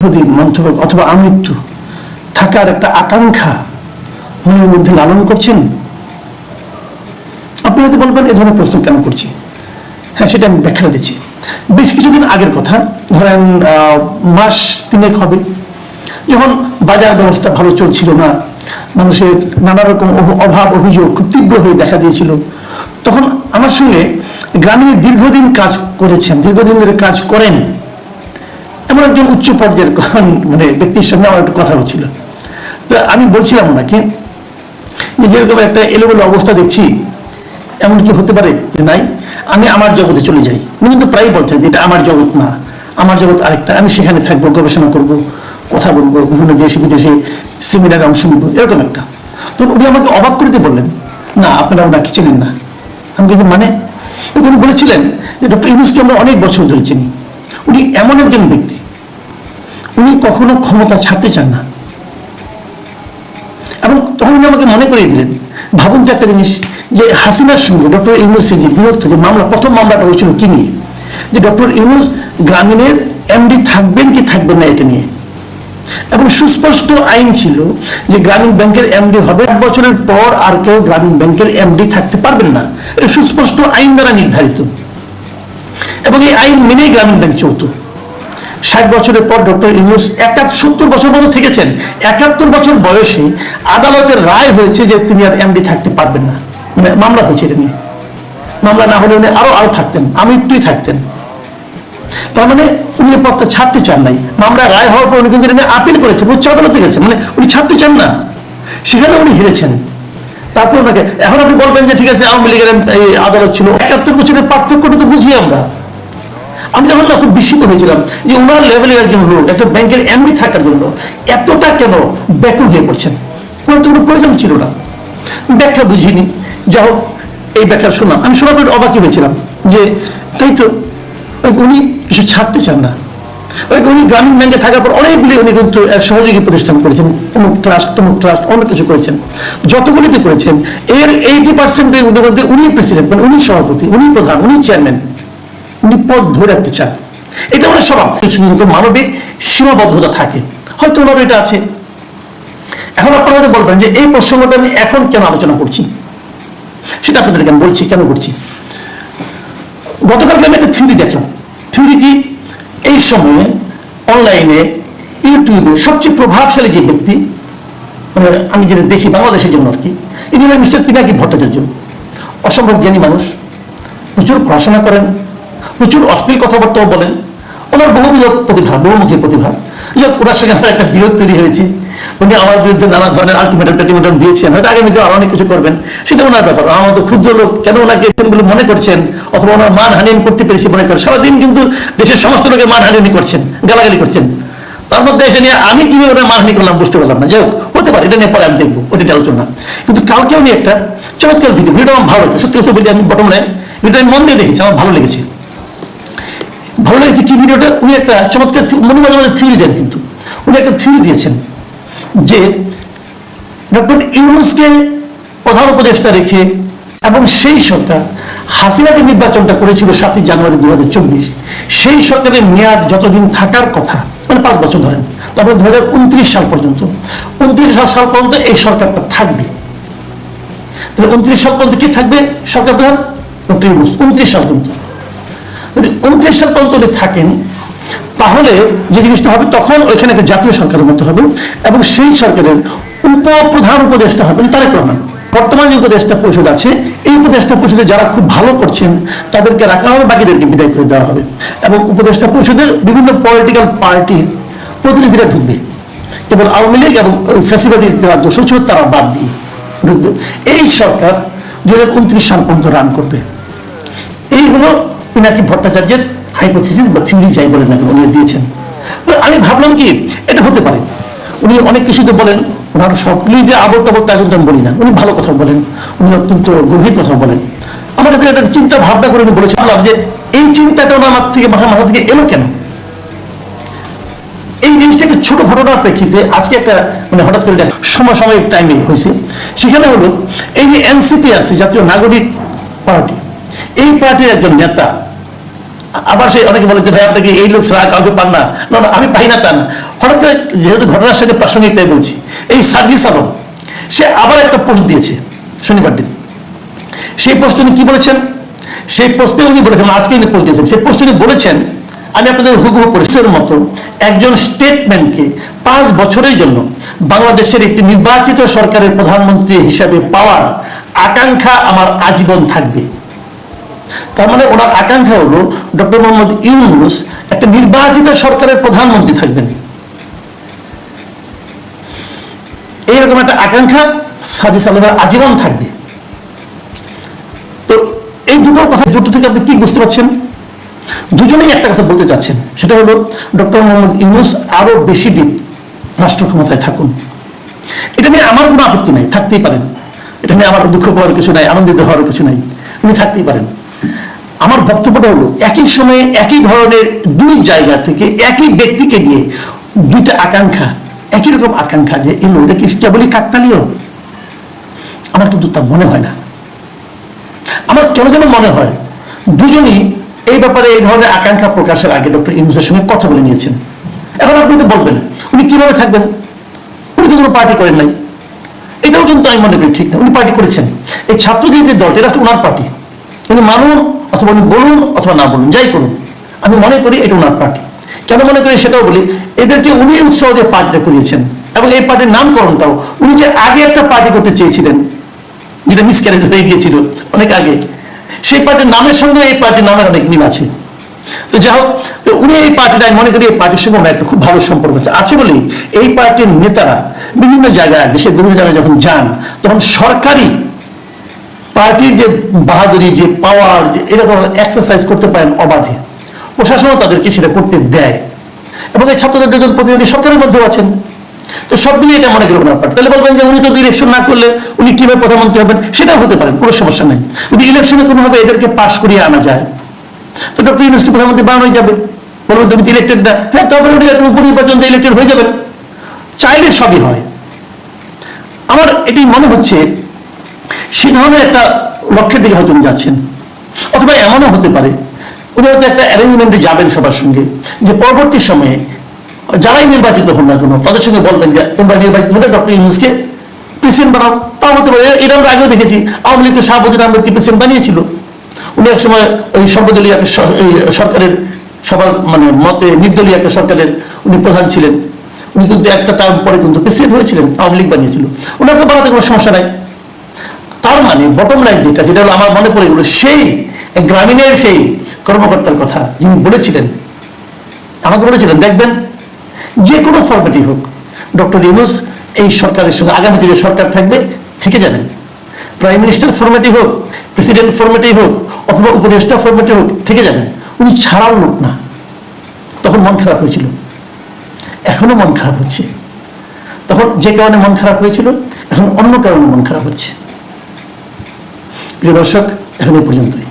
দীর্ঘদিন মন্থক অথবা আমৃত্যু থাকার একটা আকাঙ্ক্ষা মনের মধ্যে লালন করছেন? আপনি হয়তো বলবেন, এ ধরনের প্রশ্ন কেন করছি? হ্যাঁ সেটা আমি ব্যাখ্যা দিচ্ছি। বেশ কিছুদিন আগের কথা, ধরেন মাস তিনেক হবে। যখন বাজার ব্যবস্থা ভালো চলছিল না, মানুষের নানা রকম অভাব, অভিযোগ খুব তীব্র হয়ে দেখা দিয়েছিল, তখন আমার সঙ্গে গ্রামীণ দীর্ঘদিন কাজ করেছেন, দীর্ঘদিন ধরে কাজ করেন। এমন একজন উচ্চ পর্যায়ের মানে ব্যক্তির সঙ্গে আমার একটা কথা হচ্ছিল। তো আমি বলছিলাম ওনাকে যেরকম একটা এলোমেলো অবস্থা দেখছি, এমন কি হতে পারে যে নাই? আমি আমার জগতে চলে যাই। উনি কিন্তু প্রায় বলতেন এটা আমার জগৎ না, আমার জগৎ আরেকটা, আমি সেখানে থাকব, গবেষণা করব, কথা বলব, বিভিন্ন দেশে বিদেশে সেমিনারে অংশ নিব, এরকম একটা। তো উনি আমাকে অবাক করে দিয়ে বললেন, না, আপনারা ওনাকে চেনেন না। আমি কিন্তু মানে? উনি বলেছিলেন যে ডক্টর ইউনুসকে আমরা অনেক বছর ধরে চিনি। উনি এমন একজন ব্যক্তি উনি কখনো ক্ষমতা ছাড়তে চান না। এবং তখন উনি আমাকে মনে করিয়ে দিলেন, ভাবুন যে একটা জিনিস, যে হাসিনার সঙ্গে ডক্টর ইউনুসের যে বিরক্ত যে মামলা, প্রথম মামলাটা হয়েছিল কি নিয়ে? যে ডক্টর ইউনুস গ্রামীণের এমডি থাকবেন কি থাকবেন না এটা নিয়ে। এবং সুস্পষ্ট আইন ছিল যে গ্রামীণ ব্যাংকের এমডি হবে, এক বছরের পর আর কেউ গ্রামীণ ব্যাংকের এমডি থাকতে পারবেন না। সুস্পষ্ট আইন দ্বারা নির্ধারিত। এবং এই আইন মেনেই গ্রামীণ ব্যাংক চলত। ষাট বছরের পর ডক্টর ইউনুস একাত্তর সত্তর বছর মতো থেকেছেন। একাত্তর বছর বয়সে আদালতের রায় হয়েছে যে তিনি আর এমডি থাকতে পারবেন না। মানে মামলা হয়েছে এটা নিয়ে। মামলা না হলে উনি আরও আরও থাকতেন। আমৃত্যুই থাকতেন। তার মানে উনি পদটা ছাড়তে চান নাই। মামলা রায় হওয়ার পর উনি কিন্তু এটা আপিল করেছেন, উচ্চ আদালতে গেছেন। মানে উনি ছাড়তে চান না। সেখানে উনি হেরেছেন। তারপর ওনাকে এখন আপনি বলবেন যে ঠিক আছে, আওয়ামী লীগের এই আদালত ছিল। একাত্তর বছরের পার্থক্যটা তো বুঝি আমরা। আমি তখন না খুব বিস্মিত হয়েছিলাম যে ওনার লেভেলের একজন লোক একটা ব্যাংকের এমডি থাকার জন্য এতটা কেন ব্যাকুল হয়ে পড়ছেন? ওনার তো কোনো প্রয়োজন ছিল না। ব্যাখ্যা বুঝিনি। যা হোক, এই ব্যাখ্যা শোনাম আমি শোনার পর অবাকি হয়েছিলাম যে, তাই তো উনি কিছু ছাড়তে চান না। ওই উনি গ্রামীণ ব্যাংকে থাকার পর অনেকগুলি উনি কিন্তু সহযোগী প্রতিষ্ঠান করেছেন। অমুক ট্রাস্ট, তমুক ট্রাস্ট, অনেক কিছু করেছেন। যতগুলিতে করেছেন, এর এইটি পার্সেন্টের মধ্যে উনি প্রেসিডেন্ট মানে উনি সভাপতি, উনি প্রধান, উনি চেয়ারম্যান পদ ধরে রাখতে চান। এটা ওনার স্বভাব কিছু কিন্তু মানবিক সীমাবদ্ধতা থাকে। হয়তো ওনার এটা আছে। এখন আপনারা হয়তো বলবেন যে এই প্রসঙ্গটা আমি এখন কেন আলোচনা করছি? সেটা আপনাদেরকে আমি বলছি, কেন করছি? গতকালকে আমি একটা থিওরি দেখলাম। থিওরি কি? এই সময়ে অনলাইনে ইউটিউবে সবচেয়ে প্রভাবশালী যে ব্যক্তি মানে আমি যেটা দেখি বাংলাদেশের জন্য আর কি, ইনি হলেন মিস্টার পিনাকি ভট্টাচার্য। অসম্ভব জ্ঞানী মানুষ। প্রচুর পড়াশোনা করেন। প্রচুর অশ্লীল কথাবার্তাও বলেন। ওনার বহুবিধ প্রতিভা, বহুমুখী প্রতিভা। যে ওনার সঙ্গে আমার একটা বিরোধ তৈরি হয়েছে। উনি আমার বিরুদ্ধে নানা ধরনের আলটিমেটাম টালটিমেটাম দিয়েছেন। হয়তো আগামীতে আরও অনেক কিছু করবেন। সেটা ওনার ব্যাপার। আমার তো ক্ষুদ্র লোক, কেন ওনাকে বলে মনে করছেন? অথবা ওনার মান হানি করতে পেরেছি মনে করেন? সারাদিন কিন্তু দেশের সমস্ত লোকের মান হানি করছেন, গালাগালি করছেন। তার মধ্যে এসে নিয়ে আমি কীভাবে ওনার মানহানি করলাম বুঝতে পারলাম না। যাই হোক, হতে পারে, এটা নিয়ে পরে আমি দেখব ওটা আলোচনা। কিন্তু কালকে উনি একটা চমৎকার ভিডিও ভিডিও আমার ভালো লাগছে। সত্যি কথা বলি আমি বর্তমানে ভিডিওটা আমি মন দিয়ে দেখেছি, আমার ভালো লেগেছে। ভালো লেগেছে কি ভিডিওটা উনি একটা চমৎকার মনে মাঝে মাঝে থিওরি দেন কিন্তু। উনি একটা থিওরি দিয়েছেন যে ডক্টর ইউনুসকে প্রধান উপদেষ্টা রেখে এবং সেই সরকার হাসিনা যে নির্বাচনটা করেছিল সাতই জানুয়ারি দু হাজার চব্বিশ। সেই সরকারের মেয়াদ যতদিন থাকার কথা মানে পাঁচ বছর ধরেন, তারপরে দু হাজার উনত্রিশ সাল পর্যন্ত। উনত্রিশ সাল পর্যন্ত এই সরকারটা থাকবে। তাহলে উনত্রিশ সাল পর্যন্ত কি থাকবে? সরকার প্রধান ডক্টর ইউনুস, উনত্রিশ সাল পর্যন্ত। পর্যন্ত উনি থাকেন, তাহলে যে জিনিসটা হবে, তখন ওইখানে একটা জাতীয় সরকারের মতো হবে এবং সেই সরকারের উপপ্রধান উপদেষ্টা হবেন তারেক রহমান। বর্তমান যে উপদেষ্টা পরিষদ আছে, এই উপদেষ্টা পরিষদে যারা খুব ভালো করছেন, তাদেরকে রাখা হবে, বাকিদেরকে বিদায় করে দেওয়া হবে। এবং উপদেষ্টা পরিষদে বিভিন্ন পলিটিক্যাল পার্টির প্রতিনিধিরা ঢুকবে। কেবল আওয়ামী লীগ এবং ফ্যাসিবাদী যারা দোষী ছিল, তারা বাদ দিয়ে ঢুকবে। এই সরকার দু হাজার উনত্রিশ সাল পর্যন্ত রান করবে। এই হলো পিনাকি ভট্টাচার্যের হাইপোথিসিস বা থিওরি যাই বলেন না উনি দিয়েছেন। আমি ভাবলাম কি, এটা হতে পারে। উনি অনেক কিছু তো বলেন, ওনার সবগুলি যে আবল তাবল তা কিন্তু বলি না, উনি ভালো কথা বলেন, উনি অত্যন্ত গভীর কথা বলেন। আমার কাছে একটা চিন্তা ভাবনা করে উনি বলেছিলাম যে এই চিন্তাটা ওনার মাথা থেকে, মাথা মাথা থেকে এলো কেন? এই জিনিসটা একটা ছোট ঘটনার প্রেক্ষিতে আজকে একটা মানে হঠাৎ করে দেখ সমসাময়িক টাইমে হয়েছে। সেখানে হলো, এই যে এনসিপি আছে, জাতীয় নাগরিক পার্টি, এই পার্টির একজন নেতা আবার সে অনেকে বলে যে, ভাই আপনাকে এই লোক ছাড়া কাউকে পান না? না আমি পাই না তা না। হঠাৎ করে যেহেতু ঘটনার সাথে প্রাসঙ্গিক তাই বলছি। এই সার্জিস আলম, সে আবার একটা পোস্ট দিয়েছে শনিবার দিন। সেই পোস্টে উনি কি বলেছেন? সেই পোস্টে উনি বলেছেন, আজকে উনি পোস্ট দিয়েছেন, সেই পোস্টে উনি বলেছেন, আমি আপনাদের হুবহু পরিষ্কার মতো একজন স্টেটম্যানকে পাঁচ বছরের জন্য বাংলাদেশের একটি নির্বাচিত সরকারের প্রধানমন্ত্রী হিসাবে পাওয়ার আকাঙ্ক্ষা আমার আজীবন থাকবে। তার মানে ওনার আকাঙ্ক্ষা হলো ডক্টর মোহাম্মদ ইউনুস একটা নির্বাচিত সরকারের প্রধানমন্ত্রী থাকবেন। এইরকম একটা আকাঙ্ক্ষা সাজিস আলমের আজীবন থাকবে। তো এই দুটো কথা দুটো থেকে আপনি কি বুঝতে পারছেন? দুজনেই একটা কথা বলতে চাচ্ছেন, সেটা হলো ডক্টর মোহাম্মদ ইউনুস আরও বেশি দিন রাষ্ট্র ক্ষমতায় থাকুন। এটা নিয়ে আমার কোনো আপত্তি নাই, থাকতেই পারেন। এটা নিয়ে আমার দুঃখ পাওয়ার কিছু নাই, আনন্দিত হওয়ার কিছু নাই, উনি থাকতেই পারেন। আমার বক্তব্যটা হলো, একই সময়ে একই ধরনের দুই জায়গা থেকে একই ব্যক্তিকে দিয়ে দুইটা আকাঙ্ক্ষা, একই রকম আকাঙ্ক্ষা যে এলো এটা কি কেবলই কাকতালীয়? আমার কিন্তু তা মনে হয় না। আমার কেন যেন মনে হয়, দুজনই এই ব্যাপারে এই ধরনের আকাঙ্ক্ষা প্রকাশের আগে ডক্টর ইউনুসের সঙ্গে কথা বলে নিয়েছেন। এখন আপনি তো বলবেন, উনি কীভাবে থাকবেন? উনি তো কোনো পার্টি করেন নাই। এটাও কিন্তু আমি মনে করি ঠিক না, উনি পার্টি করেছেন। এই ছাত্রদের যে দলটা, এটা তো ওনার পার্টি। কিন্তু মানুন অথবা উনি বলুন অথবা না বলুন, যাই করুন। আমি মনে করি এটা ওনার পার্টি। কেন মনে করি সেটাও বলি, এদেরকে উনি উৎসাহ দিয়ে পার্টিটা করিয়েছেন এবং এই পার্টির নামকরণটাও উনি যে আগে একটা পার্টি করতে চেয়েছিলেন, যেটা মিসক্যারেজ হয়ে গিয়েছিল অনেক আগে, সেই পার্টির নামের সঙ্গে এই পার্টির নামের অনেক মিল আছে। তো যাই হোক উনি এই পার্টিটা মনে করি এই পার্টির সঙ্গে ওনার একটা খুব ভালো সম্পর্ক আছে। আছে বলেই এই পার্টির নেতারা বিভিন্ন জায়গায়, দেশের বিভিন্ন জায়গায় যখন যান, তখন সরকারি পার্টির যে বাহাদুরি, যে পাওয়ার যে এটা তো এক্সারসাইজ করতে পারেন অবাধে। প্রশাসনও তাদেরকে সেটা করতে দেয়। এবং এই ছাত্রদের দুজন প্রতিনিধি সরকারের মধ্যেও আছেন। তো সব মিলিয়ে এটা মনে করি ওনার পার্টি তাহলে বলবেন যে উনি তো ইলেকশন না করলে উনি কীভাবে প্রধানমন্ত্রী হবেন? সেটাও হতে পারেন কোনো সমস্যা নেই। যদি ইলেকশনে কোনোভাবে এদেরকে পাশ করিয়ে আনা যায়, তো ডক্টর ইউনুসকে প্রধানমন্ত্রী বানানো যাবে? বলবেন তুমি ইলেক্টেড না। হ্যাঁ তারপরে উনি একটা উপনির্বাচন ইলেক্টেড হয়ে যাবেন। চাইলে সবই হয়। আমার এটি মনে হচ্ছে সে ধরনের একটা লক্ষ্যের দিকে হয়তো উনি যাচ্ছেন। অথবা এমনও হতে পারে, উনি হয়তো একটা অ্যারেঞ্জমেন্টে যাবেন সবার সঙ্গে, যে পরবর্তী সময়ে যারাই নির্বাচিত হন না কেন, তাদের সঙ্গে বলবেন যে, তোমরা নির্বাচিত হলে ডক্টর ইউনুসকে প্রেসিডেন্ট বানাও। তাও হতে পারে এটা আমরা আগেও দেখেছি, আওয়ামী লীগ তো শাহাবুদ্দিন আহমেদকে প্রেসিডেন্ট বানিয়েছিল। উনি এক সময় ওই সর্বদলীয় একটা সরকারের সবার মানে মতে নির্দলীয় একটা সরকারের উনি প্রধান ছিলেন। উনি কিন্তু একটা টার্ম পরে কিন্তু প্রেসিডেন্ট হয়েছিলেন, আওয়ামী লীগ বানিয়েছিল। ওনাকে বানাতে কোনো সমস্যা নাই। তার মানে বটম লাইন যেটা যেটা হলো আমার মনে পড়ে গেলো সেই গ্রামীণের সেই কর্মকর্তার কথা যিনি বলেছিলেন। আমাকে বলেছিলেন, দেখবেন, যে কোনো ফরম্যাটই হোক ডক্টর ইউনুস, এই সরকারের সঙ্গে আগামীতে যে সরকার থাকবে, থেকে যাবেন। প্রাইম মিনিস্টার ফরম্যাটই হোক প্রেসিডেন্ট ফরম্যাটেই হোক, অথবা উপদেষ্টা ফরম্যাটে হোক, থেকে যাবেন। উনি ছাড়ার লোক না। তখন মন খারাপ হয়েছিল। এখনও মন খারাপ হচ্ছে। তখন যে কারণে মন খারাপ হয়েছিল, এখন অন্য কারণে মন খারাপ হচ্ছে। প্রিয় দর্শক এখন এই পর্যন্তই।